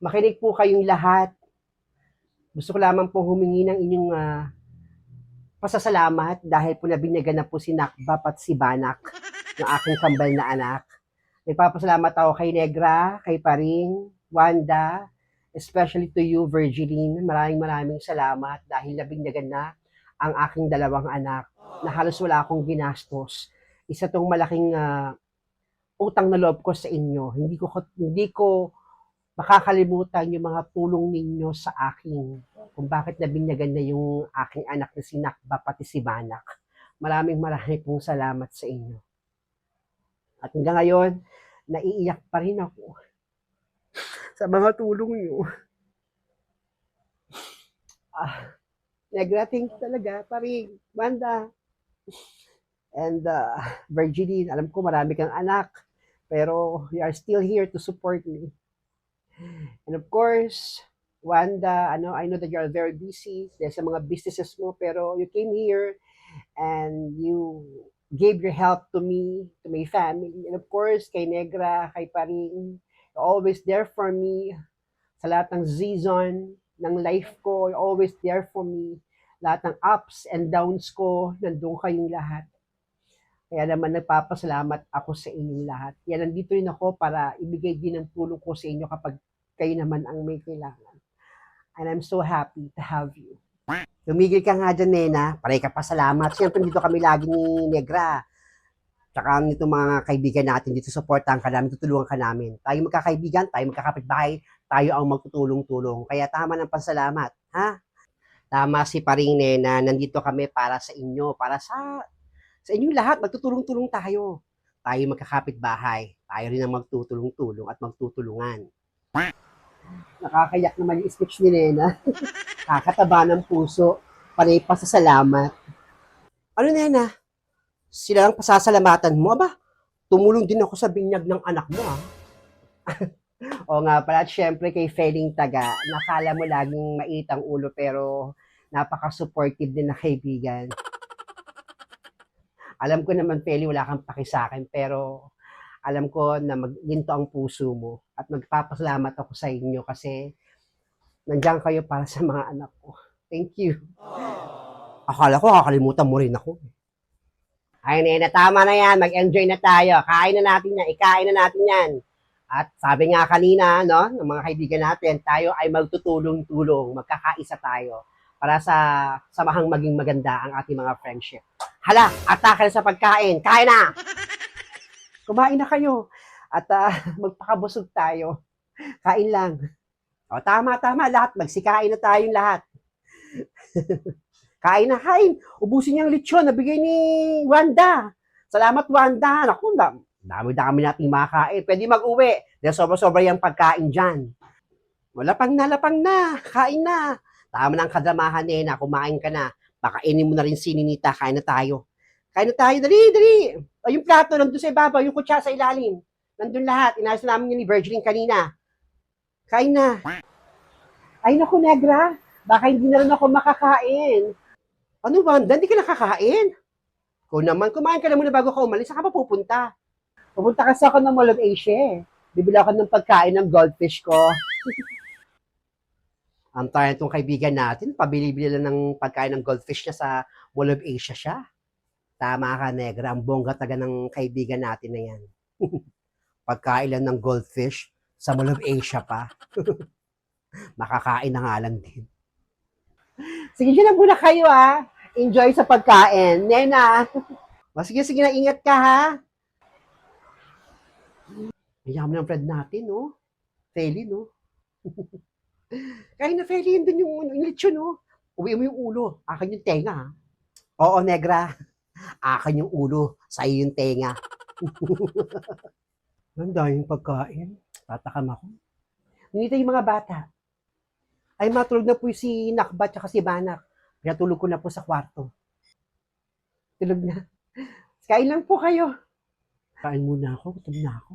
Makinig po kayong lahat. Gusto ko lamang po humingi ng inyong ah, pasasalamat dahil po nabinyagan na po si Nakbap at si Banak ng aking kambal na anak. Nagpapasalamat ako kay Negra, kay Paring, Wanda, especially to you, Virgiline. Maraming maraming salamat dahil nabinyagan na ang aking dalawang anak na halos wala akong ginastos. Isa tong malaking ah, utang na loob ko sa inyo. Hindi ko hindi ko makakalimutan yung mga tulong ninyo sa akin kung bakit nabinyagan na yung aking anak na si Nakba pati si Banak. Maraming maraming pong salamat sa inyo. At hanggang ngayon, naiiyak pa rin ako sa mga tulong niyo. Ah, you talaga. Paring, Wanda, and uh, Virginie, alam ko marami kang anak, pero you are still here to support me. And of course, Wanda, ano, I know that you are very busy dahil sa mga businesses mo, pero you came here and you gave your help to me, to my family, and of course, kay Negra, kay Paring, you're always there for me sa lahat ng season ng life ko, you're always there for me. Lahat ng ups and downs ko, nandun kayong lahat. Kaya naman nagpapasalamat ako sa inyong lahat. Kaya nandito rin ako para ibigay din ang tulong ko sa inyo kapag kayo naman ang may kailangan. And I'm so happy to have you. Tumigil ka nga dyan, Nena. Paray ka pa salamat. Siyempre, dito kami lagi ni Negra. Tsaka nito mga kaibigan natin dito, supportahan ka namin, tutulungan ka namin. Tayo magkakaibigan, tayo magkakapitbahay, tayo ang magtutulong-tulong. Kaya tama ng pasalamat, ha? Tama si Paring Nena, nandito kami para sa inyo, para sa sa inyong lahat, magtutulong-tulong tayo. Tayo magkakapitbahay, tayo rin ang magtutulong-tulong at magtutulungan. Nakakayak naman yung speech ni Nena. Kakataba ng puso, panay pa sa salamat. Ano Nena? Sila lang pasasalamatan mo, aba? Tumulong din ako sa binyag ng anak mo, ah. o nga pala, syempre kay Feling Taga, nakala mo laging maitang ulo pero napaka-supportive din na kaibigan. Alam ko naman, Feli, wala kang paki sa akin, pero alam ko na mag, ginto ang puso mo at magpapasalamat ako sa inyo kasi nandiyan kayo para sa mga anak ko. Thank you. Akala ko kakalimutan mo rin ako. Ay, nena, tama na yan. Mag-enjoy na tayo. Kain na natin yan. Ikain na natin yan. At sabi nga kanina, no, ng mga kaibigan natin, tayo ay magtutulong-tulong, magkakaisa tayo para sa samahang maging maganda ang ating mga friendship. Hala, atake na sa pagkain. Kain na! Kumain na kayo. At ah, magpakabusog tayo. Kain lang. O, tama, tama. Lahat. Magsikain na tayong lahat. kain na, kain. Ubusin niyang lechon na bigay ni Wanda. Salamat, Wanda. Naku, dam- dami-dami nating makain. Pwede mag-uwi. Dahil sobra-sobra yung pagkain dyan. Malapang na, lapang na. Kain na. Tama na ang kadramahan, Nena. Kumain ka na. Pakainin mo na rin si Ninita. Kain na tayo. Kain na tayo. Dali, dali. O, yung plato, nandun sa ibabaw. Yung kutsa sa ilalim. Nandun lahat. Inayos namin yun ni Virgin kanina. Kain na. Ay, naku, Negra. Baka hindi na rin ako makakain. Ano, Wanda? Hindi ka nakakain? Kung naman, kumain ka na muna bago ka umalis. Saan ka pa pupunta? Pupunta kasi ako ng Mall of Asia eh. Bibili ako ng pagkain ng goldfish ko. Ang tayo itong kaibigan natin, pabili-bili lang ng pagkain ng goldfish niya sa Mall of Asia siya. Tama ka, Negra. Ang bongga taga ng kaibigan natin na yan. pagkain lang ng goldfish sa Mall of Asia pa. Makakain na nga lang din. Sige, dyan na muna kayo ah. Enjoy sa pagkain. Nena. O, sige, sige na, ingat ka ha. Mayaman ng friend natin, no? Feli, no? Kaya na, Feli, yun dun yung, yung lechon, no? Uwi mo yung ulo. Akin yung tenga, ha? Oo, negra. Akin yung ulo. Sa'yo yung tenga. Ang daming pagkain. Tatakam ako. Ngunit yung mga bata. Ay, matulog na po si Nakba at si Banak. Pinatulog ko na po sa kwarto. Tulog na. Kain lang po kayo. Kain muna ako. Gutom na ako.